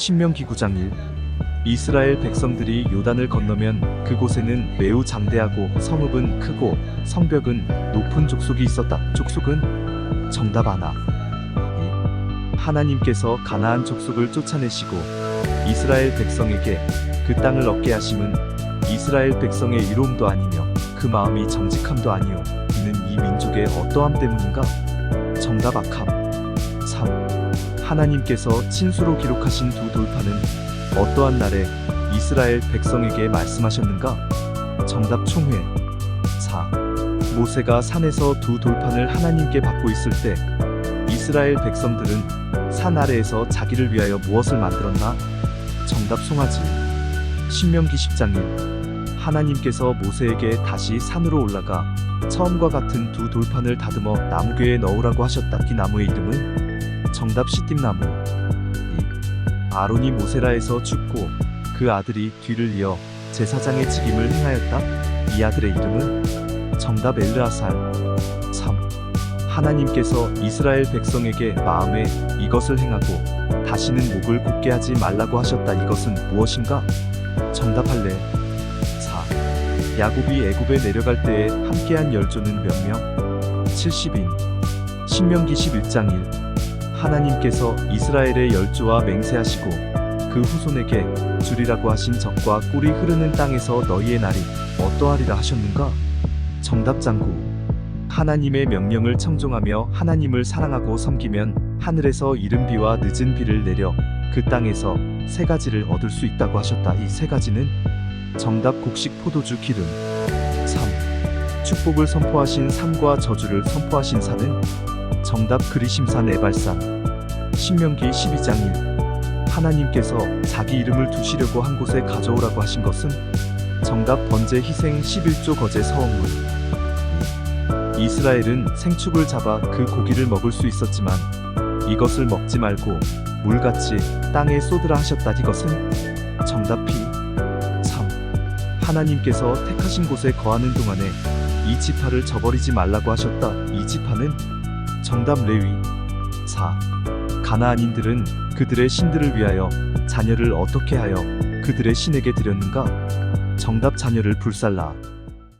신명기 9장 1 이스라엘 백성들이 요단을 건너면 그곳에는 매우 장대하고 성읍은 크고 성벽은 높은 족속이 있었다. 족속은 정답 하나. 이. 하나님께서 가나안 족속을 쫓아내시고 이스라엘 백성에게 그 땅을 얻게 하심은 이스라엘 백성의 이로움도 아니며 그 마음이 정직함도 아니요 이는 이 민족의 어떠함 때문인가? 정답 악함. 3. 하나님께서 친수로 기록하신 두 돌파는 어떠한 날에 이스라엘 백성에게 말씀하셨는가? 정답 총회 4. 모세가 산에서 두 돌판을 하나님께 받고 있을 때 이스라엘 백성들은 산 아래에서 자기를 위하여 무엇을 만들었나? 정답 송아지 신명기 10장 1 하나님께서 모세에게 다시 산으로 올라가 처음과 같은 두 돌판을 다듬어 나무궤에 넣으라고 하셨다. 이 나무의 이름은 정답 시띠나무. 아론이 모세라에서 죽고 그 아들이 뒤를 이어 제사장의 직임을 행하였다. 이 아들의 이름은 정답 엘르아살. 3. 하나님께서 이스라엘 백성에게 마음에 이것을 행하고 다시는 목을 곧게 하지 말라고 하셨다. 이것은 무엇인가? 정답 할래. 4. 야곱이 애굽에 내려갈 때에 함께한 열조는 몇 명? 70인. 신명기 11장 1. 하나님께서 이스라엘의 열조와 맹세하시고 그 후손에게 주리라고 하신 적과 꿀이 흐르는 땅에서 너희의 날이 어떠하리라 하셨는가? 정답 장구 하나님의 명령을 청종하며 하나님을 사랑하고 섬기면 하늘에서 이른 비와 늦은 비를 내려 그 땅에서 세 가지를 얻을 수 있다고 하셨다. 이 세 가지는 정답 곡식 포도주 기름 3. 축복을 선포하신 산과 저주를 선포하신 산은 정답 그리심산 에발산 신명기 12장 1 하나님께서 자기 이름을 두시려고 한 곳에 가져오라고 하신 것은 정답 번제 희생 11조 거제 서원문 이스라엘은 생축을 잡아 그 고기를 먹을 수 있었지만 이것을 먹지 말고 물같이 땅에 쏟으라 하셨다 이것은 정답 피. 3. 하나님께서 택하신 곳에 거하는 동안에 이 지파를 저버리지 말라고 하셨다. 이 지파는 정답 레위 4. 가나안인들은 그들의 신들을 위하여 자녀를 어떻게 하여 그들의 신에게 드렸는가? 정답 자녀를 불살라